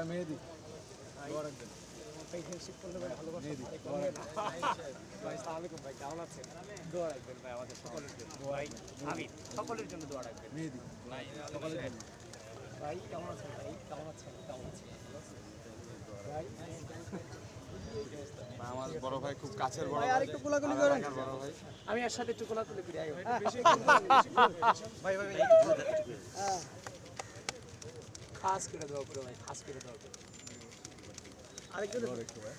হ্যাঁ মেহেদি। সকলের জন্য দোয়া রাখবেন মেহেদি ভাই কেমন আছেন ভাই কেমন আছেন কেমন আছেন আমার বড় ভাই খুব কাছের বড় ভাই আরেকটু কোলাকুলি করেন আমি এর সাথে একটু কোলাকুলি করি ভাই ভাই হ্যাঁ। খাস করে দোয়া করো ভাই করে দোয়া করো আরেকজন দোয়া রাখতে ভাই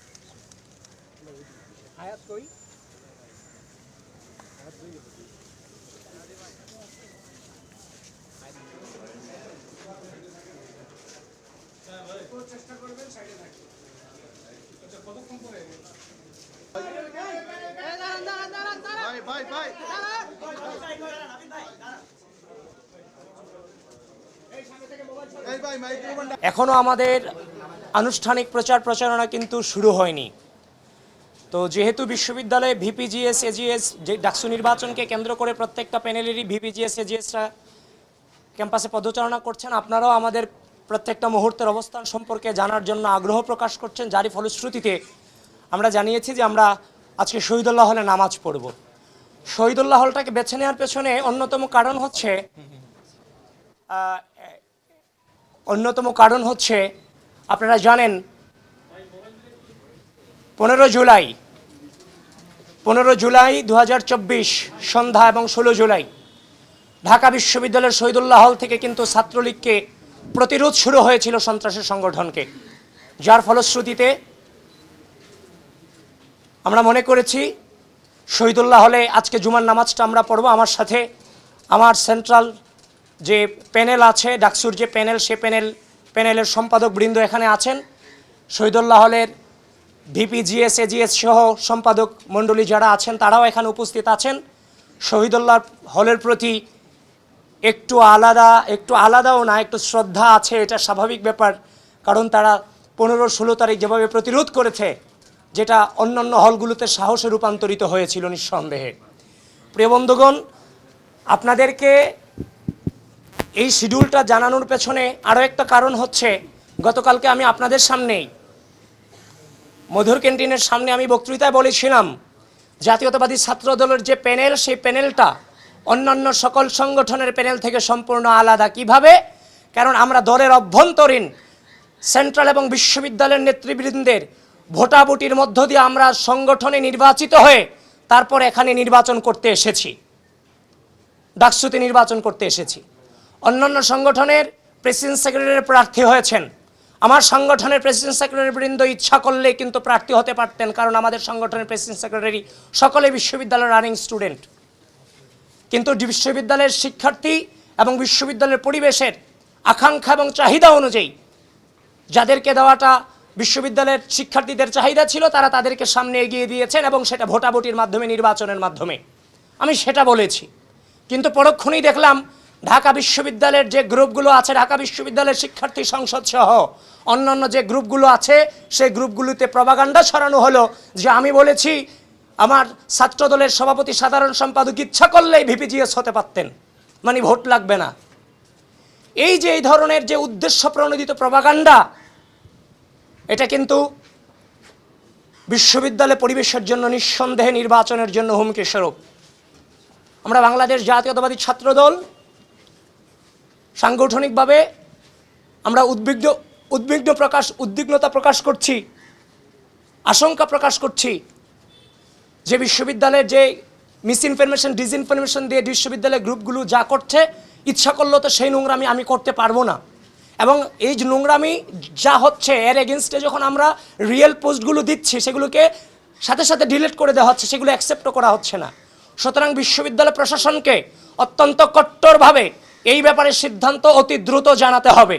হায়াত কই ভাই ভাই ভাই এই ভাই মাইক্রোফোন এখনও আমাদের আনুষ্ঠানিক প্রচার প্রচারণা কিন্তু শুরু হয়নি। তো যেহেতু বিশ্ববিদ্যালয়ে ভিপিজিএস, এজিএস যে ডাকসু নির্বাচনকে কেন্দ্র করে প্রত্যেকটা প্যানেলেরই ভিপিজিএস, এজিএসরা ক্যাম্পাসে পদচারণা করছেন, আপনারাও আমাদের প্রত্যেকটা মুহূর্তের অবস্থান সম্পর্কে জানার জন্য আগ্রহ প্রকাশ করছেন। যারই ফলশ্রুতিতে আমরা জানিয়েছি যে আমরা আজকে শহীদুল্লাহ হলে নামাজ পড়ব। শহীদুল্লাহ হলটাকে বেছে নেওয়ার পেছনে অন্যতম কারণ হচ্ছে অন্যতম কারণ হচ্ছে, আপনারা জানেন, পনেরো জুলাই পনেরো জুলাই দু হাজার চব্বিশ সন্ধ্যা এবং ষোলো জুলাই, ঢাকা বিশ্ববিদ্যালয়ের শহীদুল্লাহ হল থেকে কিন্তু ছাত্রলীগকে প্রতিরোধ শুরু হয়েছিল সন্ত্রাসের সংগঠনকে। যার ফলশ্রুতিতে আমরা মনে করেছি, শহীদুল্লাহ হলে আজকে জুমার নামাজটা আমরা পড়ব। আমার সাথে আমার সেন্ট্রাল যে প্যানেল আছে, ডাকসুর যে প্যানেল, সে প্যানেল, প্যানেলের সম্পাদক বৃন্দ এখানে আছেন। শহীদুল্লাহ হলের ভিপি, জিএস, এজিএস সহ সম্পাদক মণ্ডলী যারা আছেন, তারাও এখানে উপস্থিত আছেন। শহীদুল্লাহ হলের প্রতি একটু আলাদা, একটু আলাদাও না, একটু শ্রদ্ধা আছে, এটা স্বাভাবিক ব্যাপার। কারণ তারা পনেরো ষোলো তারিখ যেভাবে প্রতিরোধ করেছে, যেটা অন্যান্য হলগুলোতে সাহসে রূপান্তরিত হয়েছিল নিঃসন্দেহে। প্রিয় বন্ধুগণ, আপনাদেরকে এই শিডিউলটা জানানোর পেছনে আরও একটা কারণ হচ্ছে, গতকালকে আমি আপনাদের সামনেই, মধুর ক্যান্টিনের সামনে আমি বক্তৃতায় বলেছিলাম, জাতীয়তাবাদী ছাত্র দলের যে প্যানেল, সেই প্যানেলটা অন্যান্য সকল সংগঠনের প্যানেল থেকে সম্পূর্ণ আলাদা। কীভাবে? কারণ আমরা দলের অভ্যন্তরীণ, সেন্ট্রাল এবং বিশ্ববিদ্যালয়ের নেতৃবৃন্দের ভোটাভুটির মধ্য দিয়ে আমরা সংগঠনে নির্বাচিত হয়ে তারপর এখানে নির্বাচন করতে এসেছি। ডাকসুতে নির্বাচন করতে এসেছি। অন্যান্য সংগঠনের প্রেসিডেন্ট সেক্রেটারি প্রার্থী হয়েছেন। আমার সংগঠনের প্রেসিডেন্ট সেক্রেটারি বৃন্দ ইচ্ছা করলে কিন্তু প্রার্থী হতে পারতেন, কারণ আমাদের সংগঠনের প্রেসিডেন্ট সেক্রেটারি সকলে বিশ্ববিদ্যালয়ের রানিং স্টুডেন্ট কিন্তু বিশ্ববিদ্যালয়ের শিক্ষার্থী এবং বিশ্ববিদ্যালয়ের পরিবেশের আকাঙ্ক্ষা এবং চাহিদা অনুযায়ী যাদেরকে দেওয়াটা বিশ্ববিদ্যালয়ের শিক্ষার্থীদের চাহিদা ছিল, তারা তাদেরকে সামনে এগিয়ে দিয়েছেন এবং সেটা ভোটাভুটির মাধ্যমে, নির্বাচনের মাধ্যমে। আমি সেটা বলেছি। কিন্তু পরক্ষণেই দেখলাম ঢাকা বিশ্ববিদ্যালয়ের যে গ্রুপগুলো আছে, ঢাকা বিশ্ববিদ্যালয়ের শিক্ষার্থী সংসদ সহ অন্যান্য যে গ্রুপগুলো আছে, সেই গ্রুপগুলোতে প্রবাগান্ডা ছড়ানো হলো যে আমি বলেছি, আমার ছাত্রদলের সভাপতি সাধারণ সম্পাদক ইচ্ছা করলেই ভিপিজিএস হতে পারতেন। মানে ভোট লাগবে না। এই যে এই ধরনের যে উদ্দেশ্য প্রণোদিত প্রবাগান্ডা, এটা কিন্তু বিশ্ববিদ্যালয় পরিবেশের জন্য নিঃসন্দেহে নির্বাচনের জন্য হুমকি স্বরূপ আমরা বাংলাদেশ জাতীয়তাবাদী ছাত্রদল সাংগঠনিকভাবে আমরা উদ্বিগ্ন উদ্বিগ্ন প্রকাশ, উদ্বিগ্নতা প্রকাশ করছি, আশঙ্কা প্রকাশ করছি যে বিশ্ববিদ্যালয়ের যে মিস ইনফরমেশন ডিসইনফরমেশন দিয়ে বিশ্ববিদ্যালয়ের গ্রুপগুলো যা করছে, ইচ্ছা করলেও তো সেই নোংরামি আমি করতে পারব না। এবং এই যে নোংরামি যা হচ্ছে, এর এগেনস্টে যখন আমরা রিয়েল পোস্টগুলো দিচ্ছি, সেগুলোকে সাথে সাথে ডিলিট করে দেওয়া হচ্ছে, সেগুলো অ্যাকসেপ্টও করা হচ্ছে না। সুতরাং বিশ্ববিদ্যালয় প্রশাসনকে অত্যন্ত কট্টরভাবে এই ব্যাপারে সিদ্ধান্ত অতি দ্রুত জানাতে হবে।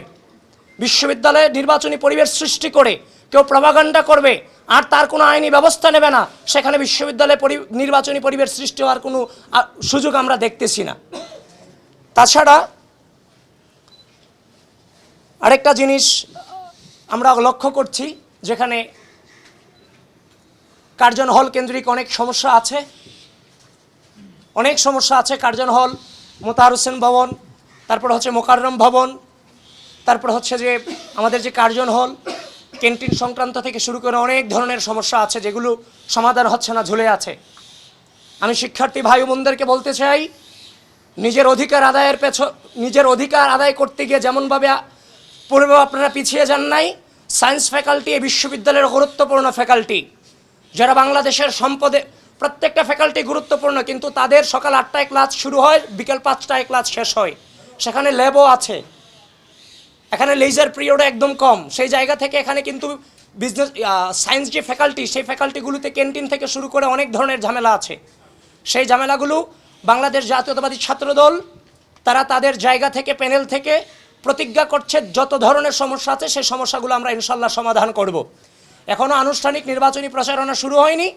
বিশ্ববিদ্যালয়ে নির্বাচনী পরিবেশ সৃষ্টি করে কেউ প্রভাগান্ডা করবে, আর তার কোনো আইনি ব্যবস্থা নেবে না। সেখানে বিশ্ববিদ্যালয়ে পরি, নির্বাচনী পরিবেশ সৃষ্টি হওয়ার কোনো সুযোগ আমরা দেখতেছি না। তাছাড়া আরেকটা জিনিস আমরা লক্ষ্য করছি, যেখানে কার্জন হল কেন্দ্রিক অনেক সমস্যা আছে। অনেক সমস্যা আছে কার্জন হল, মোতাহার হোসেন ভবন তারপর হচ্ছে মোকাররম ভবন, তারপর হচ্ছে যে আমাদের যে কার্জন হল, ক্যান্টিন সংক্রান্ত থেকে শুরু করে অনেক ধরনের সমস্যা আছে যেগুলো সমাধান হচ্ছে না, ঝুলে আছে। আমি শিক্ষার্থী ভাই বোনদেরকে বলতে চাই, নিজের অধিকার আদায়ের পেছ নিজের অধিকার আদায় করতে গিয়ে যেমনভাবে পূর্বে আপনারা পিছিয়ে যান নাই সায়েন্স ফ্যাকাল্টি এই বিশ্ববিদ্যালয়ের গুরুত্বপূর্ণ ফ্যাকাল্টি যারা বাংলাদেশের সম্পদে প্রত্যেকটা ফ্যাকাল্টি গুরুত্বপূর্ণ, কিন্তু তাদের সকাল আটটায় ক্লাস শুরু হয়, বিকেল পাঁচটায় ক্লাস শেষ হয়। সেখানে ল্যাবও আছে। এখানে লেজার পিরিয়ডও একদম কম। সেই জায়গা থেকে এখানে কিন্তু বিজনেস সায়েন্স যে ফ্যাকাল্টি সেই ফ্যাকাল্টিগুলোতে ক্যান্টিন থেকে শুরু করে অনেক ধরনের ঝামেলা আছে। সেই ঝামেলাগুলো বাংলাদেশ জাতীয়তাবাদী ছাত্রদল, তারা তাদের জায়গা থেকে প্যানেল থেকে প্রতিজ্ঞা করছে যত ধরনের সমস্যা আছে সেই সমস্যাগুলো আমরা ইনশাল্লাহ সমাধান করব। এখনও আনুষ্ঠানিক নির্বাচনী প্রচারণা শুরু হয়নি।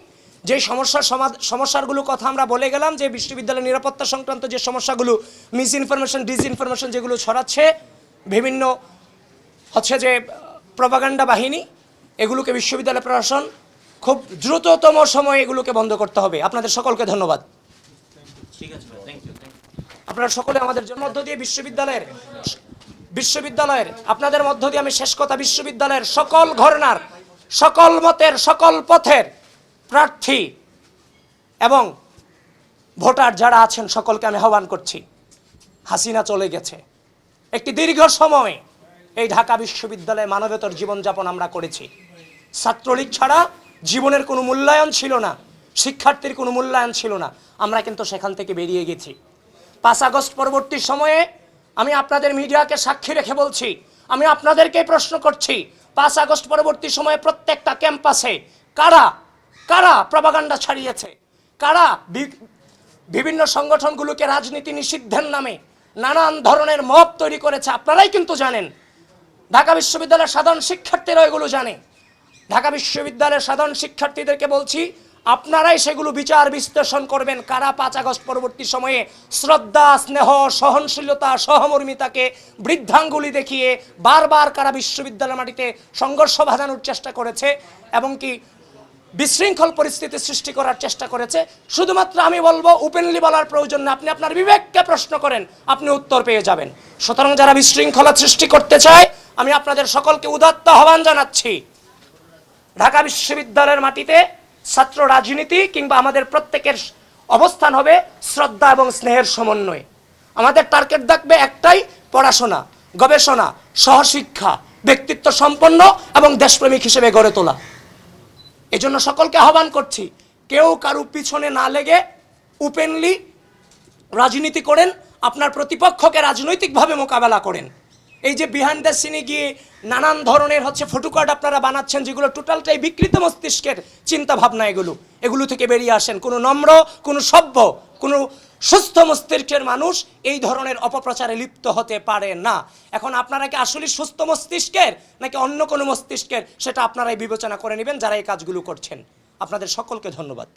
যে সমস্যার সমস্যাগুলো কথা আমরা বলে গেলাম যে বিশ্ববিদ্যালয়ের নিরাপত্তা সংক্রান্ত যে সমস্যাগুলো মিস ইনফরমেশন ডিসইনফরমেশন যেগুলো ছড়াচ্ছে বিভিন্ন হচ্ছে যে প্রপাগান্ডা বাহিনী এগুলোকে বিশ্ববিদ্যালয় প্রশাসন খুব দ্রুততম সময়ে এগুলোকে বন্ধ করতে হবে। আপনাদের সকলকে ধন্যবাদ। আপনারা সকলে আমাদের মধ্য দিয়ে বিশ্ববিদ্যালয়ের বিশ্ববিদ্যালয়ের আপনাদের মধ্য দিয়ে আমি শেষ কথা বিশ্ববিদ্যালয়ের সকল ঘরনার সকল মতের সকল পথের প্রার্থী এবং ভোটার যারা আছেন সকলকে আমি আহ্বান করছি। হাসিনা চলে গেছে। একটি দীর্ঘ সময়ে এই ঢাকা বিশ্ববিদ্যালয়ে মানবেতর জীবনযাপন আমরা করেছি। ছাত্রলীগ ছাড়া জীবনের কোনো মূল্যায়ন ছিল না, শিক্ষার্থীর কোনো মূল্যায়ন ছিল না। আমরা কিন্তু সেখান থেকে বেরিয়ে গেছি। পাঁচ আগস্ট পরবর্তী সময়ে আমি আপনাদের মিডিয়াকে সাক্ষী রেখে বলছি, আমি আপনাদেরকে প্রশ্ন করছি, পাঁচ আগস্ট পরবর্তী সময়ে প্রত্যেকটা ক্যাম্পাসে কারা কারা প্রবাগান্ডা ছাড়িয়েছে? কারা বিভিন্ন সংগঠনগুলোকে রাজনীতি নিষিদ্ধের নামে নানান ধরনের মত তৈরি করেছে, আপনারাই কিন্তু জানেন। ঢাকা বিশ্ববিদ্যালয়ের সাধারণ শিক্ষার্থীরা এগুলো জানে। ঢাকা বিশ্ববিদ্যালয়ের সাধারণ শিক্ষার্থীদেরকে বলছি, আপনারাই সেগুলো বিচার বিশ্লেষণ করবেন, কারা পাঁচ আগস্ট পরবর্তী সময়ে শ্রদ্ধা, স্নেহ, সহনশীলতা, সহমর্মিতাকে বৃদ্ধাঙ্গুলি দেখিয়ে বারবার কারা বিশ্ববিদ্যালয়ের মাটিতে সংঘর্ষ বাঁধানোর চেষ্টা করেছে, এবং কি বিশৃঙ্খল পরিস্থিতি সৃষ্টি করার চেষ্টা করেছে। শুধুমাত্র আমি বলব ওপেনলি বলার প্রয়োজন না। আপনি আপনার বিবেককে প্রশ্ন করেন, আপনি উত্তর পেয়ে যাবেন। সুতরাং যারা বিশৃঙ্খলা সৃষ্টি করতে চায়, আমি আপনাদের সকলকে উদাত্ত আহ্বান জানাচ্ছি। ঢাকা বিশ্ববিদ্যালয়ের মাটিতে ছাত্র রাজনীতি কিংবা আমাদের প্রত্যেকের অবস্থান হবে শ্রদ্ধা এবং স্নেহের সমন্বয়ে। আমাদের টার্গেট থাকবে একটাই, পড়াশোনা, গবেষণা, সহশিক্ষা, ব্যক্তিত্ব সম্পন্ন এবং দেশপ্রেমিক হিসেবে গড়ে তোলা। এজন্য সকলকে আহ্বান করছি, কেউ কারু পিছনে না লেগে ওপেনলি রাজনীতি করেন, আপনার প্রতিপক্ষকে রাজনৈতিকভাবে মোকাবেলা করেন। এই যে বিহাইন্ড দ্য সিনে গিয়ে নানান ধরনের হচ্ছে ফটোকার্ড আপনারা বানাচ্ছেন, যেগুলো টোটালটাই বিকৃত মস্তিষ্কের চিন্তাভাবনা এগুলো। এগুলো থেকে বেরিয়ে আসেন। কোনো নম্র, কোনো সভ্য, কোনো সুস্থ মস্তিষ্কের মানুষ এই ধরনের অপপ্রচারে লিপ্ত হতে পারে না। এখন আপনারা কি আসলে সুস্থ মস্তিষ্কের নাকি অন্য কোনো মস্তিষ্কের? সেটা আপনারাই বিবেচনা করে নেবেন যারা এই কাজগুলো করছেন। আপনাদের সকলকে ধন্যবাদ।